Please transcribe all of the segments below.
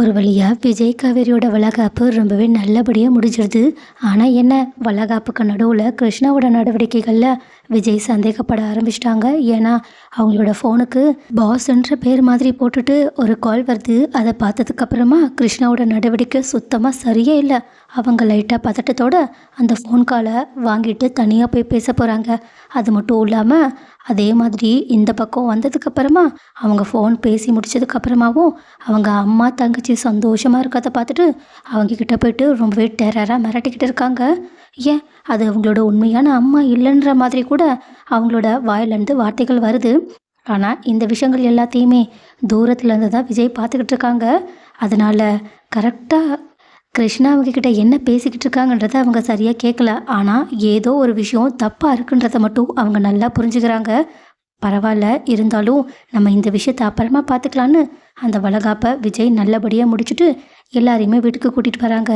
ஒரு வழியாக விஜய் காவேரியோட வளகாப்பு ரொம்பவே நல்லபடியாக முடிஞ்சிடுது ஆனால் என்ன? வளகாப்புக்கு நடுவில் கிருஷ்ணாவோட நடவடிக்கைகளில் விஜய் சந்தேகப்பட ஆரம்பிச்சிட்டாங்க. ஏன்னா அவங்களோட ஃபோனுக்கு பாஸ்ன்ற பேர் மாதிரி போட்டுட்டு ஒரு கால் வருது. அதை பார்த்ததுக்கப்புறமா கிருஷ்ணாவோட நடவடிக்கை சுத்தமாக சரியே இல்லை. அவங்க லைட்டாக பதட்டத்தோட அந்த ஃபோன் காலை வாங்கிட்டு தனியாக போய் பேச போகிறாங்க அது மட்டும் இல்லாமல் அதே மாதிரி இந்த பக்கம் வந்ததுக்கப்புறமா அவங்க ஃபோன் பேசி முடிச்சதுக்கப்புறமாவும் அவங்க அம்மா தங்கச்சி சந்தோஷமாக இருக்கிறத பார்த்துட்டு அவங்க கிட்டே போயிட்டு ரொம்பவே டெரராக மிரட்டிக்கிட்டு இருக்காங்க. ஏன்? அது அவங்களோட உண்மையான அம்மா இல்லைன்ற மாதிரி கூட அவங்களோட வாயிலேருந்து வார்த்தைகள் வருது. ஆனால் இந்த விஷயங்கள் எல்லாத்தையுமே தூரத்துலேருந்து தான் விஜய் பார்த்துக்கிட்டு இருக்காங்க. அதனால் கரெக்டாக கிருஷ்ணா அவங்க கிட்ட என்ன பேசிக்கிட்டு இருக்காங்கன்றத அவங்க சரியாக கேட்கல ஆனால் ஏதோ ஒரு விஷயம் தப்பாக இருக்குன்றத மட்டும் அவங்க நல்லா புரிஞ்சுக்கிறாங்க. பரவாயில்ல இருந்தாலும் நம்ம இந்த விஷயத்தை அப்புறமா பார்த்துக்கலான்னு அந்த வளகாப்பை விஜய் நல்லபடியாக முடிச்சுட்டு எல்லாரையுமே வீட்டுக்கு கூட்டிகிட்டு வராங்க.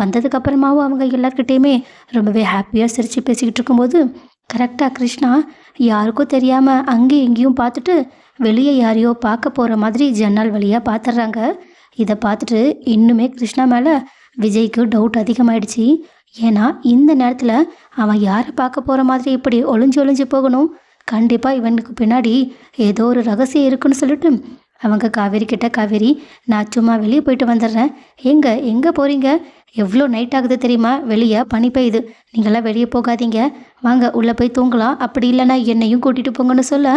வந்ததுக்கு அப்புறமாவும் அவங்க எல்லார்கிட்டேயுமே ரொம்பவே ஹாப்பியாக சிரித்து பேசிக்கிட்டு இருக்கும்போது கரெக்டாக கிருஷ்ணா யாருக்கும் தெரியாமல் அங்கேயும் இங்கேயும் பார்த்துட்டு வெளியே யாரையோ பார்க்க போகிற மாதிரி ஜன்னல் வழியாக பார்த்துட்றாங்க இதை பார்த்துட்டு இன்னுமே கிருஷ்ணா மேலே விஜய்க்கு டவுட் அதிகமாயிடுச்சு. ஏன்னா இந்த நேரத்தில் அவன் யாரை பார்க்க போகிற மாதிரி இப்படி ஒளிஞ்சு ஒளிஞ்சு போகணும்? கண்டிப்பாக இவனுக்கு பின்னாடி ஏதோ ஒரு ரகசியம் இருக்குன்னு சொல்லிட்டு அவங்க காவேரி கிட்ட காவேரி நான் சும்மா வெளியே போயிட்டு வந்துடுறேன் எங்கே எங்கே போகிறீங்க எவ்வளோ நைட் ஆகுது தெரியுமா? வெளியே பனி பெய்யுது. நீங்களாம் வெளியே போகாதீங்க. வாங்க உள்ளே போய் தூங்கலாம். அப்படி இல்லைன்னா என்னையும் கூட்டிகிட்டு போங்கன்னு சொல்ல.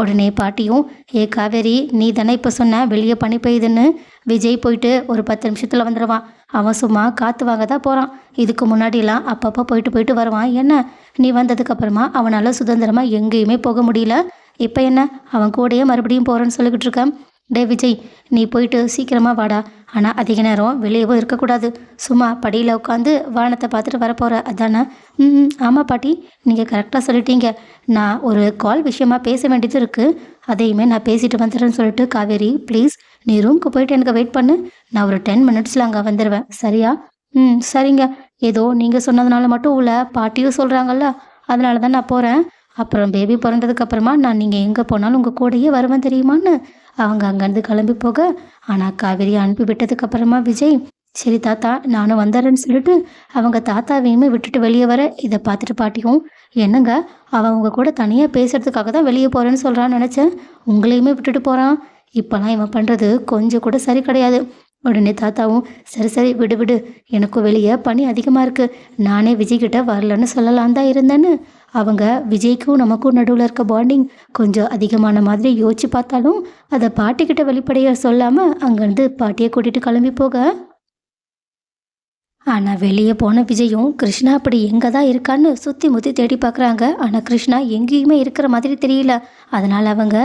உடனே பாட்டியும் ஏ காவேரி நீ தானே இப்போ சொன்ன வெளியே பனி பெய்யுதுன்னு? விஜய் போயிட்டு ஒரு பத்து நிமிஷத்தில் வந்துடுவான் அவன் சும்மா காற்று வாங்க தான் போகிறான் இதுக்கு முன்னாடிலாம் அப்பப்போ போயிட்டு போயிட்டு வருவான். என்ன? நீ வந்ததுக்கப்புறமா அவனால் சுதந்திரமாக எங்கேயுமே போக முடியல. இப்போ என்ன? அவன் கூடயே மறுபடியும் போகிறேன்னு சொல்லிக்கிட்டு இருக்கேன் டே விஜய் நீ போயிட்டு சீக்கிரமாக வாடா. ஆனால் அதிக நேரம் வெளியவும் இருக்கக்கூடாது. சும்மா படியில் உட்காந்து வானத்தை பார்த்துட்டு வரப்போகிற அதானே? ம் ஆமாம் பாட்டி. நீங்கள் கரெக்டாக சொல்லிட்டீங்க. நான் ஒரு கால் விஷயமா பேச வேண்டியது இருக்குது அதையுமே நான் பேசிட்டு வந்துடுறேன்னு சொல்லிட்டு காவேரி ப்ளீஸ் நீ ரூமுக்கு போயிட்டு எனக்கு வெயிட் பண்ணு. நான் ஒரு டென் மினிட்ஸில் அங்கே வந்துடுவேன் சரியா? ம் சரிங்க. ஏதோ நீங்கள் சொன்னதுனால மட்டும் உள்ள பாட்டியும் சொல்கிறாங்கல்ல அதனால தான் நான் போகிறேன் அப்புறம் பேபி பிறந்ததுக்கப்புறமா நான் நீங்கள் எங்கே போனாலும் உங்கள் கூடயே வருவேன் தெரியுமான்னு. அவங்க அங்கேருந்து கிளம்பி போக ஆனால் காவேரி அனுப்பி விட்டதுக்கு அப்புறமா விஜய் சரி தாத்தா நானும் வந்துடுறேன்னு சொல்லிட்டு அவங்க தாத்தாவையுமே விட்டுட்டு வெளியே வர இதை பார்த்துட்டு பாட்டியும் என்னங்க அவன் உங்க கூட தனியாக பேசுறதுக்காக தான் வெளியே போகிறேன்னு சொல்கிறான்னு நினச்சேன். உங்களையுமே விட்டுட்டு போகிறான் இப்போலாம் இவன் பண்ணுறது கொஞ்சம் கூட சரி கிடையாது. உடனே தாத்தாவும் சரி சரி விடு விடு. எனக்கும் வெளியே பனி அதிகமாக இருக்குது நானே விஜய்கிட்ட வரலன்னு சொல்லலாம் தான் இருந்தேன்னு அவங்க விஜய்க்கும் நமக்கும் நடுவில் இருக்க பாண்டிங் கொஞ்சம் அதிகமான மாதிரி யோசிச்சு பார்த்தாலும் அதை பாட்டிக்கிட்ட வெளிப்படையாக சொல்லாமல் அங்கேருந்து பாட்டியை கூட்டிகிட்டு கிளம்பி போக. ஆனால் வெளியே போன விஜயும் கிருஷ்ணா அப்படி எங்கே தான் இருக்கான்னு சுற்றி முற்றி தேடி பார்க்குறாங்க ஆனால் கிருஷ்ணா எங்கேயுமே இருக்கிற மாதிரி தெரியல. அதனால் அவங்க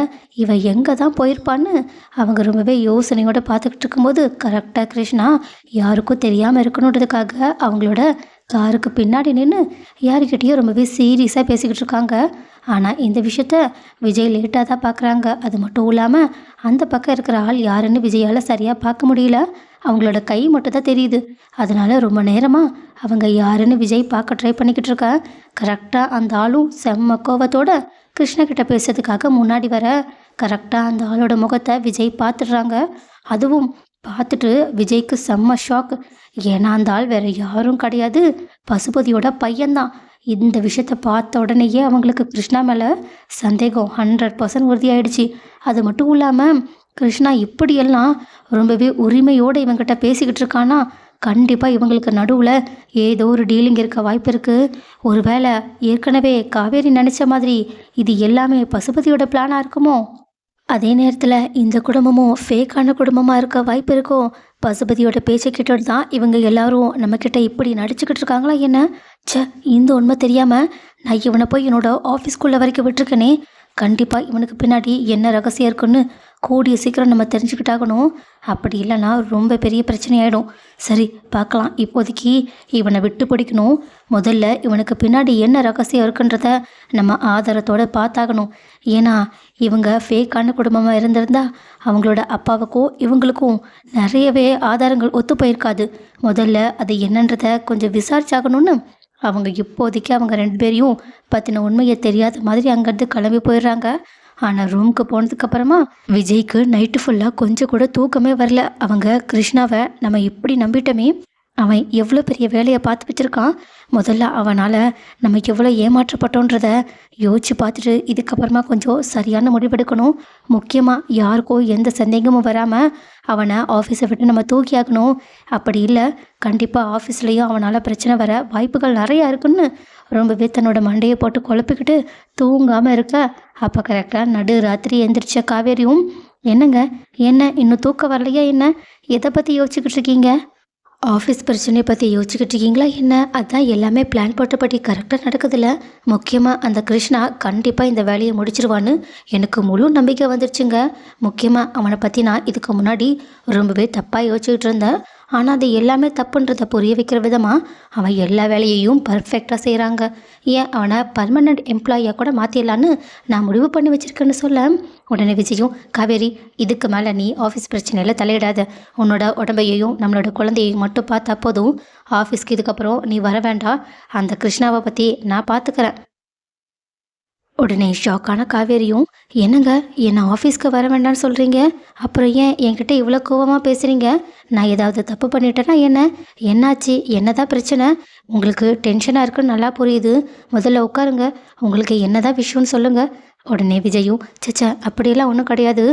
இவன் எங்கே தான் போயிருப்பான்னு? அவங்க ரொம்பவே யோசனையோடு பார்த்துக்கிட்டு இருக்கும்போது கரெக்டாக கிருஷ்ணா யாருக்கும் தெரியாமல் இருக்கணுன்றதுக்காக அவங்களோட காருக்கு பின்னாடி நின்று யாருக்கிட்டேயும் ரொம்பவே சீரியஸாக பேசிக்கிட்டு இருக்காங்க. ஆனால் இந்த விஷயத்த விஜய் லேட்டாக தான் பார்க்குறாங்க அது மட்டும் இல்லாமல் அந்த பக்கம் இருக்கிற ஆள் யாருன்னு விஜயால் சரியாக பார்க்க முடியல. அவங்களோட கை மட்டும் தான் தெரியுது. அதனால ரொம்ப நேரமாக அவங்க யாருன்னு விஜய் பார்க்க ட்ரை பண்ணிக்கிட்டு இருக்கா. கரெக்டாக அந்த ஆளும் செம்ம கோவத்தோட கிருஷ்ணகிட்ட பேசுறதுக்காக முன்னாடி வர கரெக்டாக அந்த ஆளோட முகத்தை விஜய் பார்த்துடுறாங்க. அதுவும் பார்த்துட்டு விஜய்க்கு செம்ம ஷாக் ஏன்னா அந்த ஆள் வேற யாரும் கிடையாது. பசுபதியோட பையன்தான். இந்த விஷயத்த பார்த்த உடனேயே அவங்களுக்கு கிருஷ்ணா மேலே சந்தேகம் ஹண்ட்ரட் பர்சன்ட் உறுதியாயிடுச்சு. அது மட்டும் இல்லாமல் கிருஷ்ணா இப்படியெல்லாம் ரொம்பவே உரிமையோடு இவங்கிட்ட பேசிக்கிட்டு இருக்கானா? கண்டிப்பாக இவங்களுக்கு நடுவில் ஏதோ ஒரு டீலிங் இருக்க வாய்ப்பு இருக்குது ஒருவேளை ஏற்கனவே காவேரி நினச்ச மாதிரி இது எல்லாமே பசுபதியோட பிளானாக இருக்குமோ? அதே நேரத்தில் இந்த குடும்பமும் ஃபேக்கான குடும்பமாக இருக்க வாய்ப்பு இருக்கும் பசுபதியோட பேச்சை கேட்டுட்டு தான் இவங்க எல்லாரும் நம்மக்கிட்ட இப்படி நடிச்சுக்கிட்டு இருக்காங்களா என்ன? ச்ச இந்த உண்மை தெரியாமல் நான் இவனை போய் என்னோட ஆஃபீஸ்க்குள்ளே வரைக்கும் விட்டுருக்கேனே. கண்டிப்பாக இவனுக்கு பின்னாடி என்ன ரகசியம் இருக்குன்னு கூடிய சீக்கிரம் நம்ம தெரிஞ்சுக்கிட்டாகணும். அப்படி இல்லைன்னா ரொம்ப பெரிய பிரச்சனை ஆகிடும் சரி பார்க்கலாம். இப்போதைக்கு இவனை விட்டு பிடிக்கணும். முதல்ல இவனுக்கு பின்னாடி என்ன ரகசியம் இருக்குன்றத நம்ம ஆதாரத்தோடு பார்த்தாகணும். ஏன்னா இவங்க ஃபேக்கான குடும்பமாக இருந்திருந்தா அவங்களோட அப்பாவுக்கும் இவங்களுக்கும் நிறையவே ஆதாரங்கள் ஒத்து போயிருக்காது. முதல்ல அது என்னன்றத கொஞ்சம் விசாரிச்சாகணும்னு அவங்க இப்போதைக்கு அவங்க ரெண்டு பேரையும் பற்றின உண்மையை தெரியாத மாதிரி அங்கேருந்து கிளம்பி போயிடுறாங்க. ஆனால் ரூமுக்கு போனதுக்கப்புறமா விஜய்க்கு நைட்டு ஃபுல்லாக கொஞ்சம் கூட தூக்கமே வரல. அவங்க கிருஷ்ணாவை நம்ம இப்படி நம்பிட்டோமே அவன் எவ்வளோ பெரிய வேலையை பார்த்து வச்சுருக்கான்? முதல்ல அவனால் நம்ம எவ்வளோ ஏமாற்றப்பட்டோன்றத யோசிச்சு பார்த்துட்டு இதுக்கப்புறமா கொஞ்சம் சரியான முடிவெடுக்கணும். முக்கியமாக யாருக்கோ எந்த சந்தேகமும் வராமல் அவனை ஆஃபீஸை விட்டு நம்ம தூக்கியாக்கணும் அப்படி இல்லை கண்டிப்பாக ஆஃபீஸ்லேயும் அவனால் பிரச்சனை வர வாய்ப்புகள் நிறையா இருக்குன்னு ரொம்பவே தன்னோட மண்டையை போட்டு குழப்பிக்கிட்டு தூங்காமல் இருக்க. அப்போ கரெக்டாக நடு ராத்திரி எந்திரிச்ச காவேரியும் என்னங்க? என்ன இன்னும் தூக்கம் வரலையா என்ன? எதை பற்றி யோசிச்சுக்கிட்டு இருக்கீங்க? ஆஃபீஸ் பிரச்சனையை பற்றி யோசிச்சுக்கிட்டு இருக்கீங்களா என்ன? அதான் எல்லாமே பிளான் போட்டபடி கரெக்டாக நடக்குதுல்ல. முக்கியமாக அந்த கிருஷ்ணா கண்டிப்பாக இந்த வேலையை முடிச்சிருவான்னு எனக்கு முழு நம்பிக்கை வந்துருச்சுங்க. முக்கியமாக அவனை பற்றி நான் இதுக்கு முன்னாடி ரொம்பவே தப்பாக யோசிச்சுக்கிட்டு இருந்தேன். ஆனால் அது எல்லாமே தப்புன்றதை புரிய வைக்கிற விதமாக அவன் எல்லா வேலையையும் பர்ஃபெக்டாக செய்கிறாங்க ஏன்? அவனை பர்மனெண்ட் எம்ப்ளாயியாக கூட மாற்றிடலான்னு நான் முடிவு பண்ணி வச்சுருக்கேன்னு சொல்ல. உடனே விஜயும் காவேரி இதுக்கு மேலே நீ ஆஃபீஸ் பிரச்சனையில் தலையிடாத. உன்னோட உடம்பையையும் நம்மளோட குழந்தையையும் மட்டும் பார்த்தா போதும். ஆஃபீஸ்க்கு இதுக்கப்புறம் நீ வர வேண்டாம். அந்த கிருஷ்ணாவை பற்றி நான் பார்த்துக்கிறேன் உடனே ஷாக்கான காவேரியும் என்னங்க என்னை ஆஃபீஸ்க்கு வர வேண்டாம்னு சொல்கிறீங்க அப்புறம் ஏன் என்கிட்ட இவ்வளோ கோவமாக பேசுகிறீங்க நான் ஏதாவது தப்பு பண்ணிட்டேன்னா என்ன? என்னாச்சு? என்னதான் பிரச்சனை? உங்களுக்கு டென்ஷனாக இருக்குன்னு நல்லா புரியுது. முதல்ல உட்காருங்க. உங்களுக்கு என்னதான் விஷயம்னு சொல்லுங்கள் உடனே விஜயும் சச்சா அப்படியெல்லாம் ஒன்றும் கிடையாது.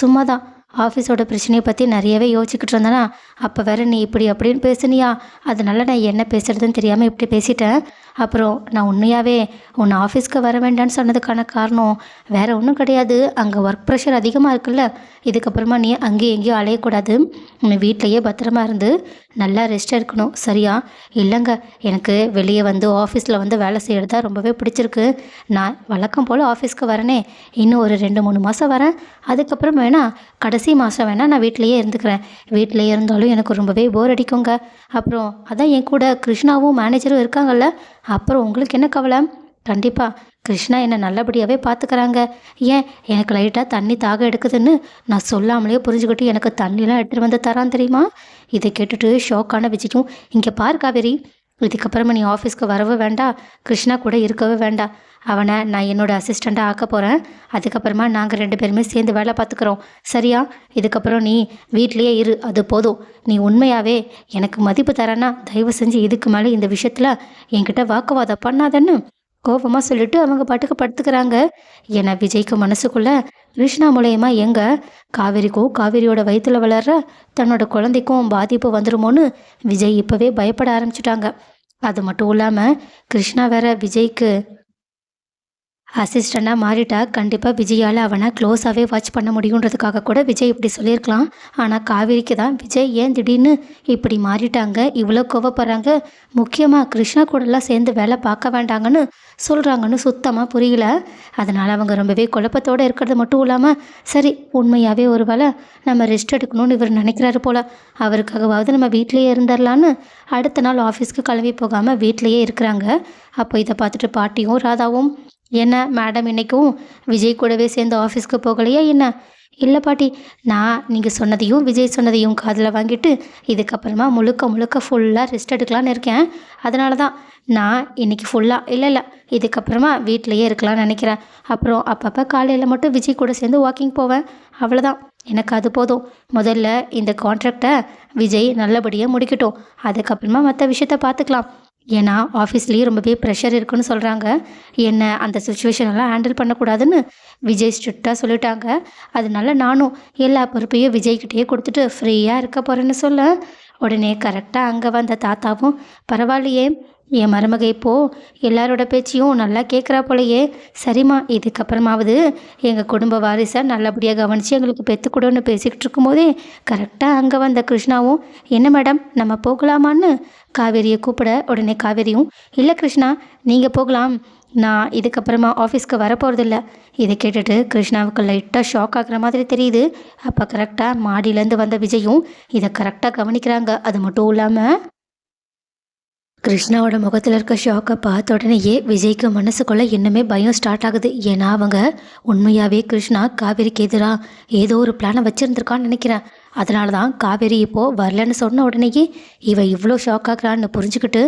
சும்மா தான் ஆஃபீஸோட பிரச்சனையை பற்றி நிறையவே யோசிச்சுக்கிட்டு இருந்தேனா அப்போ வேற நீ இப்படி அப்படின்னு பேசுனியா? அதனால நான் என்ன பேசுறதுன்னு தெரியாமல் இப்படி பேசிட்டேன். அப்புறம் நான் உண்மையாகவே உன்னை ஆஃபீஸ்க்கு வர வேண்டாம்னு சொன்னதுக்கான காரணம் வேற ஒன்றும் கிடையாது. அங்கே ஒர்க் ப்ரெஷர் அதிகமாக இருக்குல்ல. இதுக்கப்புறமா நீ அங்கேயும் எங்கேயும் அலையக்கூடாது. உன்னை வீட்டிலையே பத்திரமா இருந்து நல்லா ரெஸ்ட் எடுக்கணும். சரியா? இல்லைங்க எனக்கு வெளியே வந்து ஆஃபீஸில் வந்து வேலை செய்கிறது தான் ரொம்பவே பிடிச்சிருக்கு. நான் வழக்கம் போல் ஆஃபீஸ்க்கு வரனே. இன்னும் ஒரு ரெண்டு மூணு மாதம் வரேன். அதுக்கப்புறம் வேணா கடைசி மாதம் வேணால் நான் வீட்டிலையே இருந்துக்கிறேன். வீட்டிலையே இருந்தாலும் எனக்கு ரொம்பவே போர் அடிக்குங்க. அப்புறம் அதான் என் கூட கிருஷ்ணாவும் மேனேஜரும் இருக்காங்கல்ல. அப்புறம் உங்களுக்கு என்ன கவலை? கண்டிப்பாக கிருஷ்ணா என்னை நல்லபடியாகவே பார்த்துக்கிறாங்க ஏன்? எனக்கு லைட்டாக தண்ணி தாக எடுக்குதுன்னு நான் சொல்லாமலே புரிஞ்சுக்கிட்டு எனக்கு தண்ணிலாம் எடுத்துகிட்டு வந்து தரான் தெரியுமா? இதை கேட்டுட்டு ஷாக்கான விஜயும் இங்கே பார் காவேரி இதுக்கப்புறமா நீ ஆஃபீஸ்க்கு வரவே வேண்டாம். கிருஷ்ணா கூட இருக்கவே வேண்டாம். அவனை நான் என்னோடய அசிஸ்டண்ட்டாக ஆக்க போகிறேன் அதுக்கப்புறமா நாங்கள் ரெண்டு பேருமே சேர்ந்து வேலை பார்த்துக்குறோம். சரியா? இதுக்கப்புறம் நீ வீட்லேயே இரு. அது போதும். நீ உண்மையாகவே எனக்கு மதிப்பு தரேன்னா தயவு செஞ்சு இதுக்கு மேலே இந்த விஷயத்தில் என்கிட்ட வாக்குவாதம் பண்ணாதன்னு கோபமாக சொல்லிட்டு அவங்க பாட்டுக்கு படுத்துக்கிறாங்க. ஏன்னா விஜய்க்கு மனசுக்குள்ள கிருஷ்ணா மூலயமா எங்க காவேரிக்கும் காவேரியோட வயிற்றுல வளர்ற தன்னோட குழந்தைக்கும் பாதிப்பு வந்துருமோன்னு விஜய் இப்போவே பயப்பட ஆரம்பிச்சிட்டாங்க. அது மட்டும் இல்லாமல் கிருஷ்ணா வேற விஜய்க்கு அசிஸ்டண்ட்டாக மாறிட்டா கண்டிப்பாக விஜயால் அவனை க்ளோஸாகவே வாட்ச் பண்ண முடியுன்றதுக்காக கூட விஜய் இப்படி சொல்லியிருக்கலாம். ஆனால் காவேரிக்கு தான் விஜய் ஏன் திடீர்னு இப்படி மாறிட்டாங்க இவ்வளோ கோவப்படுறாங்க முக்கியமாக கிருஷ்ணா கூடலாம் சேர்ந்து வேலை பார்க்க வேண்டாங்கன்னு சொல்கிறாங்கன்னு சுத்தமாக புரியல. அதனால் அவங்க ரொம்பவே குழப்பத்தோடு இருக்கிறது மட்டும் இல்லாமல் சரி உண்மையாகவே ஒரு வேளை நம்ம ரெஸ்ட் எடுக்கணும்னு இவர் நினைக்கிறாரு போல் அவருக்காகவாவது நம்ம வீட்லேயே இருந்துடலான்னு அடுத்த நாள் ஆஃபீஸ்க்கு கிளம்பி போகாமல் வீட்டிலேயே இருக்கிறாங்க. அப்போ இதை பார்த்துட்டு பாட்டியும் ராதாவும் என்ன மேடம் இன்றைக்கும் விஜய் கூடவே சேர்ந்து ஆஃபீஸ்க்கு போகலையா என்ன? இல்லை பாட்டி நான் நீங்கள் சொன்னதையும் விஜய் சொன்னதையும் காதில் வாங்கிட்டு இதுக்கப்புறமா முழுக்க முழுக்க ஃபுல்லாக ரெஸ்ட் எடுக்கலான்னு இருக்கேன். அதனால தான் நான் இன்றைக்கி ஃபுல்லாக இல்லை இல்லை இதுக்கப்புறமா வீட்டிலையே இருக்கலாம்னு நினைக்கிறேன். அப்புறம் அப்பப்போ காலையில் மட்டும் விஜய் கூட சேர்ந்து வாக்கிங் போவேன். அவ்வளோதான் எனக்கு அது போதும். முதல்ல இந்த கான்ட்ராக்டை விஜய் நல்லபடியாக முடிக்கட்டும். அதுக்கப்புறமா மற்ற விஷயத்த பார்த்துக்கலாம். ஏன்னா ஆஃபீஸ்லேயே ரொம்பவே ப்ரெஷர் இருக்குன்னு சொல்கிறாங்க என்னை அந்த சுச்சுவேஷனெல்லாம் ஹேண்டில் பண்ணக்கூடாதுன்னு விஜய் ஸ்ட்ரிக்டாக சொல்லிட்டாங்க. அதனால நானும் எல்லா பொறுப்பையும் விஜய்கிட்டேயே கொடுத்துட்டு ஃப்ரீயாக இருக்க போகிறேன்னு சொல்ல உடனே கரெக்டாக அங்கே வந்த தாத்தாவும் பரவாயில்லையே என் மருமகை இப்போது எல்லாரோட பேச்சையும் நல்லா கேட்குறா போலையே. சரிம்மா இதுக்கப்புறமாவது எங்கள் குடும்ப வாரிசை நல்லபடியாக கவனித்து எங்களுக்கு பெற்றுக்கூடன்னு பேசிக்கிட்டு இருக்கும்போதே கரெக்டாக அங்கே வந்த கிருஷ்ணாவும் என்ன மேடம் நம்ம போகலாமான்னு? காவேரியை கூப்பிட உடனே காவேரியும் இல்லை கிருஷ்ணா நீங்கள் போகலாம். நான் இதுக்கப்புறமா ஆஃபீஸ்க்கு வரப்போகிறதில்ல இதை கேட்டுட்டு கிருஷ்ணாவுக்கு லைட்டாக ஷாக் ஆகுற மாதிரி தெரியுது. அப்போ கரெக்டாக மாடியிலேருந்து வந்த விஜயும் இதை கரெக்டாக கவனிக்கிறாங்க. அது மட்டும் இல்லாமல் கிருஷ்ணாவோட முகத்தில் இருக்க ஷாக்கை பார்த்த உடனேயே விஜய்க்கு மனசுக்குள்ள இன்னுமே பயம் ஸ்டார்ட் ஆகுது. ஏன்னா அவங்க உண்மையாகவே கிருஷ்ணா காவேரிக்கு எதிராக ஏதோ ஒரு பிளானை வச்சுருந்துருக்கான்னு நினைக்கிறேன். அதனால தான் காவேரி இப்போது வரலன்னு சொன்ன உடனேயே இவன் இவ்வளோ ஷாக் ஆகிறான்னு புரிஞ்சுக்கிட்டு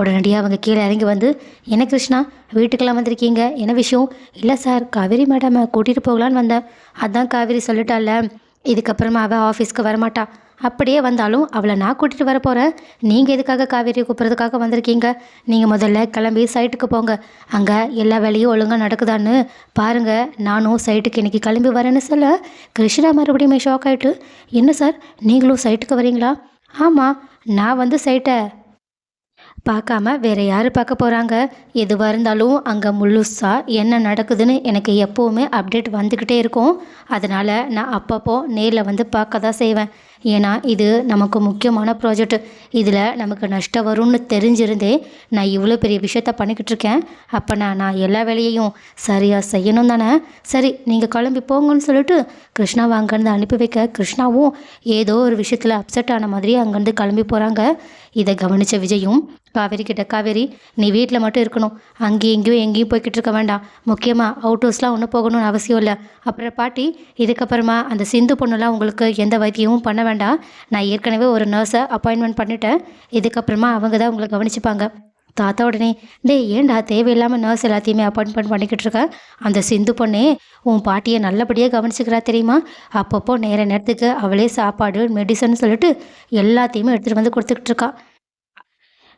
உடனடியாக அவங்க கீழே இறங்கி வந்து என்ன கிருஷ்ணா வீட்டுக்கெல்லாம் வந்திருக்கீங்க? என்ன விஷயம்? இல்லை சார் காவேரி மேடமை கூட்டிகிட்டு போகலான்னு வந்தேன். அதான் காவேரி சொல்லிட்டால இதுக்கப்புறமா அவள் ஆஃபீஸ்க்கு வரமாட்டா. அப்படியே வந்தாலும் அவளை நான் கூட்டிகிட்டு வர போகிறேன் நீங்கள் எதுக்காக காவேரி கூப்பிட்றதுக்காக வந்திருக்கீங்க? நீங்கள் முதல்ல கிளம்பி சைட்டுக்கு போங்க. அங்கே எல்லா வேலையும் ஒழுங்காக நடக்குதான்னு பாருங்கள் நானும் சைட்டுக்கு இன்றைக்கி கிளம்பி வரேன்னு சொல்ல கிருஷ்ணா மறுபடியும் ஷாக் ஆகிட்டு என்ன சார் நீங்களும் சைட்டுக்கு வரீங்களா? ஆமாம் நான் வந்து சைட்டை பார்க்காம வேற யார் பார்க்க போகிறாங்க எதுவாக இருந்தாலும் அங்கே முழுசாக என்ன நடக்குதுன்னு எனக்கு எப்போவுமே அப்டேட் வந்துக்கிட்டே இருக்கும். அதனால் நான் அப்பப்போ நேரில் வந்து பார்க்க தான் செய்வேன். ஏன்னா இது நமக்கு முக்கியமான ப்ராஜெக்ட் இதில் நமக்கு நஷ்டம் வரும்னு தெரிஞ்சிருந்தே நான் இவ்வளோ பெரிய விஷயத்த பண்ணிக்கிட்டு இருக்கேன். அப்போ நான் நான் எல்லா வேலையையும் சரியாக செய்யணும் தானே? சரி நீங்கள் கிளம்பி போங்கன்னு சொல்லிட்டு கிருஷ்ணாவை அங்கேருந்து அனுப்பி வைக்க கிருஷ்ணாவும் ஏதோ ஒரு விஷயத்தில் அப்செட் ஆன மாதிரி அங்கேருந்து கிளம்பி போகிறாங்க இதை கவனித்த விஜயும் காவேரி கிட்ட காவேரி நீ வீட்டில் மட்டும் இருக்கணும். அங்கேயும் எங்கேயும் எங்கேயும் போய்கிட்டு இருக்க வேண்டாம். முக்கியமாக அவுட் ஹவுஸ்லாம் ஒன்றும் போகணும்னு அவசியம் இல்லை. அப்புறம் பாட்டி இதுக்கப்புறமா அந்த சிந்து பொண்ணுலாம் உங்களுக்கு எந்த வைத்தியமும் பண்ண வேண்டாம். நான் ஏற்கனவே ஒரு நர்ஸை அப்பாயின்மெண்ட் பண்ணிட்டேன். இதுக்கப்புறமா அவங்க தான் உங்களை கவனிச்சுப்பாங்க. தாத்தா உடனே டேய் ஏன்டா தேவையில்லாமல் நர்ஸ் எல்லாத்தையுமே அப்பாயின்மெண்ட் பண்ணிக்கிட்டு இருக்க? அந்த சிந்து பொண்ணே உன் பாட்டியை நல்லபடியாக கவனிச்சுக்கிறா தெரியுமா? அப்பப்போ நேர நேரத்துக்கு அவளே சாப்பாடு மெடிசன் சொல்லிட்டு எல்லாத்தையுமே எடுத்துகிட்டு வந்து கொடுத்துக்கிட்டு இருக்கா.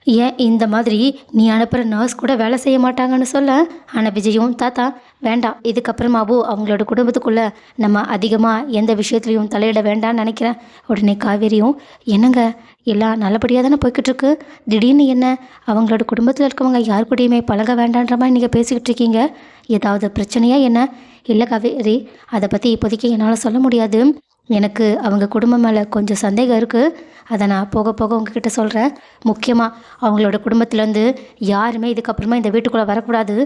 ஏன் இந்த மாதிரி நீ அனுப்புகிற நர்ஸ் கூட வேலை செய்ய மாட்டாங்கன்னு சொல்ல? ஆனால் விஜயும் தாத்தா வேண்டாம். இதுக்கப்புறமாவோ அவங்களோட குடும்பத்துக்குள்ளே நம்ம அதிகமாக எந்த விஷயத்துலையும் தலையிட வேண்டாம்னு நினைக்கிறேன். உடனே காவேரியும் என்னங்க? எல்லாம் நல்லபடியாக தானே போய்கிட்டுருக்கு? திடீர்னு என்ன? அவங்களோட குடும்பத்தில் இருக்கவங்க யார் கூடயுமே பழக வேண்டான்ற மாதிரி நீங்கள் பேசிக்கிட்டு இருக்கீங்க. ஏதாவது பிரச்சனையா என்ன? இல்லை காவேரி அதை பற்றி இப்போதைக்கு என்னால் சொல்ல முடியாது. எனக்கு அவங்க குடும்பம் மேலே கொஞ்சம் சந்தேகம் இருக்குது அதை நான் போக போக உங்ககிட்ட சொல்கிறேன் முக்கியமாக அவங்களோட குடும்பத்துலேருந்து யாருமே இதுக்கப்புறமா இந்த வீட்டுக்குள்ளே வரக்கூடாது.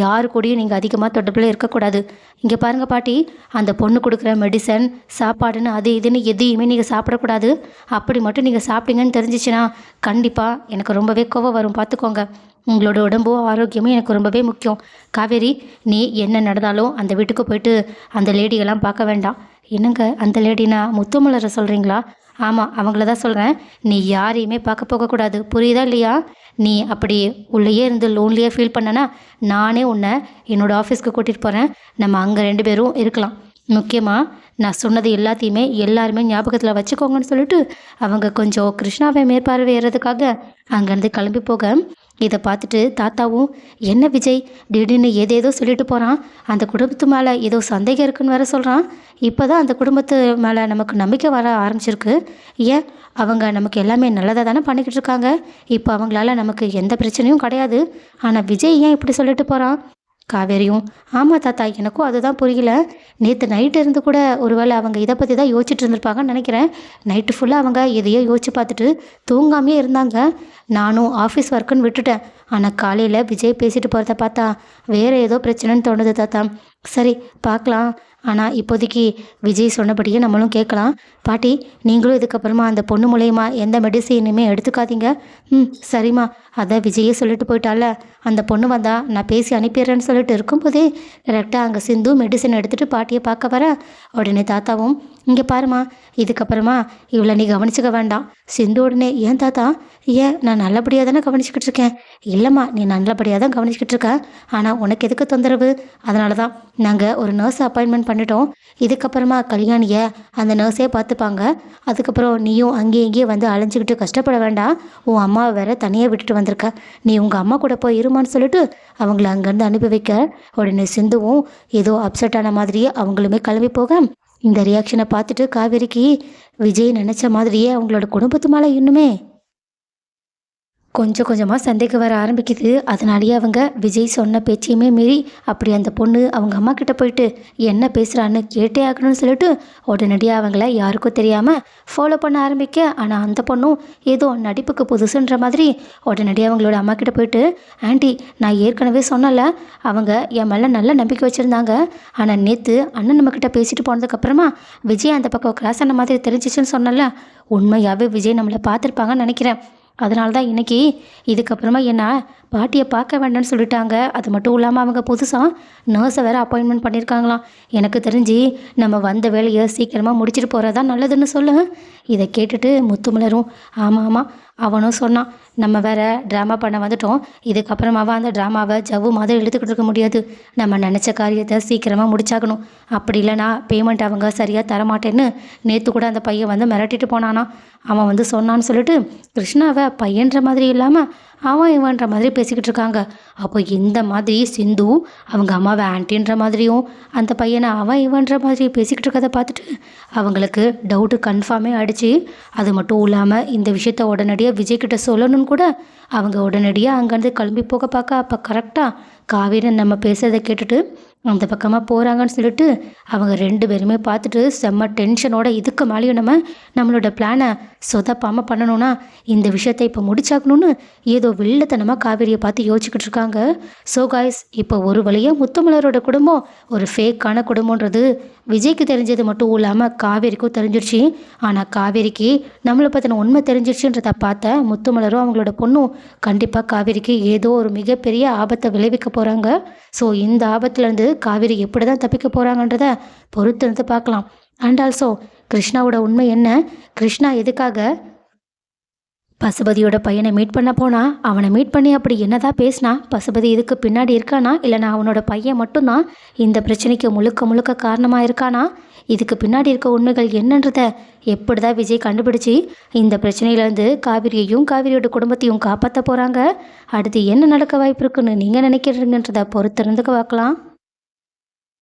யாரு கூடயும் நீங்கள் அதிகமாக தொடர்பில் இருக்கக்கூடாது. இங்கே பாருங்கள் பாட்டி அந்த பொண்ணு கொடுக்குற மெடிசன் சாப்பாடுன்னு அது இதுன்னு எதையுமே நீங்கள் சாப்பிடக்கூடாது. அப்படி மட்டும் நீங்கள் சாப்பிட்டீங்கன்னு தெரிஞ்சிச்சுன்னா கண்டிப்பாக எனக்கு ரொம்பவே கோவம் வரும். பார்த்துக்கோங்க உங்களோட உடம்பும் ஆரோக்கியமும் எனக்கு ரொம்பவே முக்கியம். காவேரி நீ என்ன நடந்தாலும் அந்த வீட்டுக்கு போயிட்டு அந்த லேடியெல்லாம் பார்க்க வேண்டாம். என்னங்க அந்த லேடினா முத்துமலரை சொல்கிறீங்களா ஆமாம் அவங்கள தான் சொல்கிறேன் நீ யாரையுமே பார்க்க போகக்கூடாது புரியுதா இல்லையா? நீ அப்படி உள்ளேயே இருந்து லோன்லியாக ஃபீல் பண்ணனா நானே உன்னை என்னோடய ஆஃபீஸ்க்கு கூட்டிகிட்டு போகிறேன் நம்ம அங்கே ரெண்டு பேரும் இருக்கலாம். முக்கியமாக நான் சொன்னது எல்லாத்தையுமே எல்லாருமே ஞாபகத்தில் வச்சுக்கோங்கன்னு சொல்லிட்டு அவங்க கொஞ்சம் கிருஷ்ணாவை மேற்பார்வையிறதுக்காக அங்கேருந்து கிளம்பி போக இதை பார்த்துட்டு தாத்தாவும் என்ன விஜய்? திடீர்னு ஏதேதோ சொல்லிட்டு போகிறான் அந்த குடும்பத்து மேலே ஏதோ சந்தேகம் இருக்குன்னு வேற சொல்கிறான் இப்போ தான் அந்த குடும்பத்து மேலே நமக்கு நம்பிக்கை வர ஆரம்பிச்சிருக்கு. ஏன்? அவங்க நமக்கு எல்லாமே நல்லதாக தானே பண்ணிக்கிட்டு இருக்காங்க. இப்போ அவங்களால நமக்கு எந்த பிரச்சனையும் கிடையாது. ஆனால் விஜய் ஏன் இப்படி சொல்லிட்டு போகிறான் காவேரியும். ஆமாம் தாத்தா எனக்கும் அதுதான் புரியல. நேற்று நைட்டு இருந்து கூட ஒருவேளை அவங்க இதை பற்றி தான் யோசிச்சுட்டு இருந்திருப்பாங்கன்னு நினைக்கிறேன். நைட்டு ஃபுல்லாக அவங்க எதையோ யோசிச்சு பார்த்துட்டு தூங்காமே இருந்தாங்க. நானும் ஆஃபீஸ் ஒர்க்குன்னு விட்டுட்டேன். ஆனால் காலையில் விஜய் பேசிட்டு போகிறத பார்த்தா வேறு ஏதோ பிரச்சனைன்னு தோணுது தாத்தா. சரி பார்க்கலாம். ஆனால் இப்போதைக்கு விஜய் சொன்னபடியே நம்மளும் கேட்கலாம். பாட்டி நீங்களும் இதுக்கப்புறமா அந்த பொண்ணு மூலயமா எந்த மெடிசனுமே எடுத்துக்காதீங்க. ம் சரிம்மா. அதான் விஜயே சொல்லிட்டு போயிட்டால. அந்த பொண்ணு வந்தால் நான் பேசி அனுப்பிடுறேன்னு சொல்லிட்டு இருக்கும்போதே டேரெக்டாக அங்கே சிந்து மெடிசன் எடுத்துகிட்டு பாட்டியை பார்க்க வர. உடனே தாத்தாவும் இங்கே பாருமா இதுக்கப்புறமா இவளை நீ கவனிச்சுக்க வேண்டாம். சிந்து உடனே ஏன் தாத்தா? ஏன்? நான் நல்லபடியாக தானே கவனிச்சுக்கிட்டு இருக்கேன். இல்லைம்மா நீ நல்லபடியாக தான் கவனிச்சுக்கிட்டு இருக்க. ஆனால் உனக்கு எதுக்கு தொந்தரவு? அதனால தான் நாங்கள் ஒரு நர்ஸ் அப்பாயின்மெண்ட் பண்ணிட்டோம். இதுக்கப்புறமா கல்யாணியை அந்த நர்ஸே பார்த்துப்பாங்க. அதுக்கப்புறம் நீயும் அங்கேயும் இங்கேயும் வந்து அலைஞ்சிக்கிட்டு கஷ்டப்பட வேண்டாம். உன் அம்மாவை வேற தனியாக விட்டுட்டு வந்திருக்க. நீ உங்கள் அம்மா கூட போய் இருமான்னு சொல்லிட்டு அவங்கள அங்கேருந்து அனுப்பி வைக்க. உடனே சிந்துவும் ஏதோ அப்செட் ஆன மாதிரியே அவங்களுமே கிளம்பி போக இந்த ரியாக்ஷனை பார்த்துட்டு காவேரிக்கு விஜய் நினச்ச மாதிரியே அவங்களோட குடும்பத்து மேலே இன்னுமே கொஞ்சம் கொஞ்சமாக சந்தேகம் வர ஆரம்பிக்குது. அதனாலேயே அவங்க விஜய் சொன்ன பேச்சையுமே மீறி அப்படி அந்த பொண்ணு அவங்க அம்மா கிட்ட போயிட்டு என்ன பேசுகிறான்னு கேட்டே ஆகணும்னு சொல்லிட்டு உடனடியாக அவங்கள யாருக்கும் தெரியாமல் ஃபாலோ பண்ண ஆரம்பிக்க. ஆனால் அந்த பொண்ணும் ஏதோ நடிப்புக்கு புதுசுன்ற மாதிரி உடனடியாக அவங்களோட அம்மா கிட்ட போயிட்டு ஆண்டி நான் ஏற்கனவே சொன்னல அவங்க என் மேலே நல்ல நம்பிக்கை வச்சுருந்தாங்க. ஆனால் நேற்று அண்ணன் நம்மக்கிட்ட பேசிட்டு போனதுக்கப்புறமா விஜய் அந்த பக்கம் கிராஸ் ஆன மாதிரி தெரிஞ்சிச்சுன்னு சொன்னல உண்மையாகவே விஜய் நம்மளை பார்த்துருப்பாங்கன்னு நினைக்கிறேன். அதனால தான் இன்னைக்கு இதுக்கப்புறமா என்ன பாட்டியை பார்க்க வேண்டாம்னு சொல்லிட்டாங்க. அது மட்டும் இல்லாமல் அவங்க புதுசாக நர்ஸை வேறு அப்பாயின்மெண்ட் பண்ணியிருக்காங்களாம் எனக்கு தெரிஞ்சு நம்ம வந்த வேலையை சீக்கிரமாக முடிச்சிட்டு போகிறது தான் நல்லதுன்னு சொல்லு. இதை கேட்டுட்டு முத்துமலரும் ஆமாம் ஆமாம் அவனும் சொன்னான். நம்ம வேற ட்ராமா பண்ண வந்துட்டோம். இதுக்கப்புறமாவா அந்த ட்ராமாவை ஜவ்வு மாதிரி இழுத்துக்கிட்டு இருக்க முடியாது. நம்ம நினச்ச காரியத்தை சீக்கிரமாக முடிச்சாகணும். அப்படி இல்லைனா பேமெண்ட் அவங்க சரியாக தரமாட்டேன்னு நேற்று கூட அந்த பையன் வந்து மிரட்டிட்டு போனானா அவன் வந்து சொன்னான்னு சொல்லிட்டு கிருஷ்ணாவை பையன்ற மாதிரி இல்லாமல் அவன் இவன்ற மாதிரி பேசிக்கிட்டு இருக்காங்க. அப்போ இந்த மாதிரி சிந்து அவங்க அம்மாவை ஆன்ட்டின்ற மாதிரியும் அந்த பையனை அவன் இவன்ற மாதிரி பேசிக்கிட்டு இருக்கதை பார்த்துட்டு அவங்களுக்கு டவுட்டு கன்ஃபார்மே ஆயிடுச்சு அது மட்டும் இல்லாமல் இந்த விஷயத்த உடனடியாக விஜய்கிட்ட சொல்லணும்னு கூட அவங்க உடனடியாக அங்கேருந்து கிளம்பி போக பார்க்க அப்போ கரெக்டாக காவேரி நம்ம பேசுறதை கேட்டுட்டு அந்த பக்கமாக போகிறாங்கன்னு சொல்லிட்டு அவங்க ரெண்டு பேருமே பார்த்துட்டு செம்ம டென்ஷனோட இதுக்கு மேலேயும் நம்ம நம்மளோட பிளானை சொதப்பாமல் பண்ணணும்னா இந்த விஷயத்தை இப்போ முடிச்சாக்கணும்னு ஏதோ வெள்ளத்தனமாக காவேரியை பார்த்து யோசிச்சுக்கிட்டு இருக்காங்க. ஸோ காய்ஸ் இப்போ ஒரு வழியாக முத்துமலரோட குடும்பம் ஒரு ஃபேக்கான குடும்பன்றது விஜய்க்கு தெரிஞ்சது மட்டும் இல்லாமல் காவேரிக்கும் தெரிஞ்சிருச்சு. ஆனால் காவேரிக்கு நம்மளை பற்றின உண்மை தெரிஞ்சிருச்சுன்றதை பார்த்த முத்துமலரும் அவங்களோட பொண்ணும் கண்டிப்பாக காவேரிக்கு ஏதோ ஒரு மிகப்பெரிய ஆபத்தை விளைவிக்க போகிறாங்க ஸோ இந்த ஆபத்துலேருந்து காவேரி எப்படி தான் தப்பிக்க போகிறாங்கன்றத பொறுத்து இருந்து பார்க்கலாம். அண்ட் ஆல்சோ கிருஷ்ணாவோட உண்மை என்ன? கிருஷ்ணா எதுக்காக பசுபதியோட பையனை மீட் பண்ண போனா? அவனை மீட் பண்ணி அப்படி என்னதான் பேசினா? பசுபதி இதுக்கு பின்னாடி இருக்கானா? இல்லைனா அவனோட பையன் மட்டும்தான் இந்த பிரச்சனைக்கு முழுக்க முழுக்க காரணமாக இருக்கானா? இதுக்கு பின்னாடி இருக்க உண்மைகள் என்னன்றத எப்படி தான் விஜய் கண்டுபிடிச்சி இந்த பிரச்சனையிலேருந்து காவிரியையும் காவிரியோட குடும்பத்தையும் காப்பாற்ற போகிறாங்க அடுத்து என்ன நடக்க வாய்ப்பு இருக்குன்னு நீங்கள் நினைக்கிறீங்கன்றத பொறுத்திருந்துக்க பார்க்கலாம்.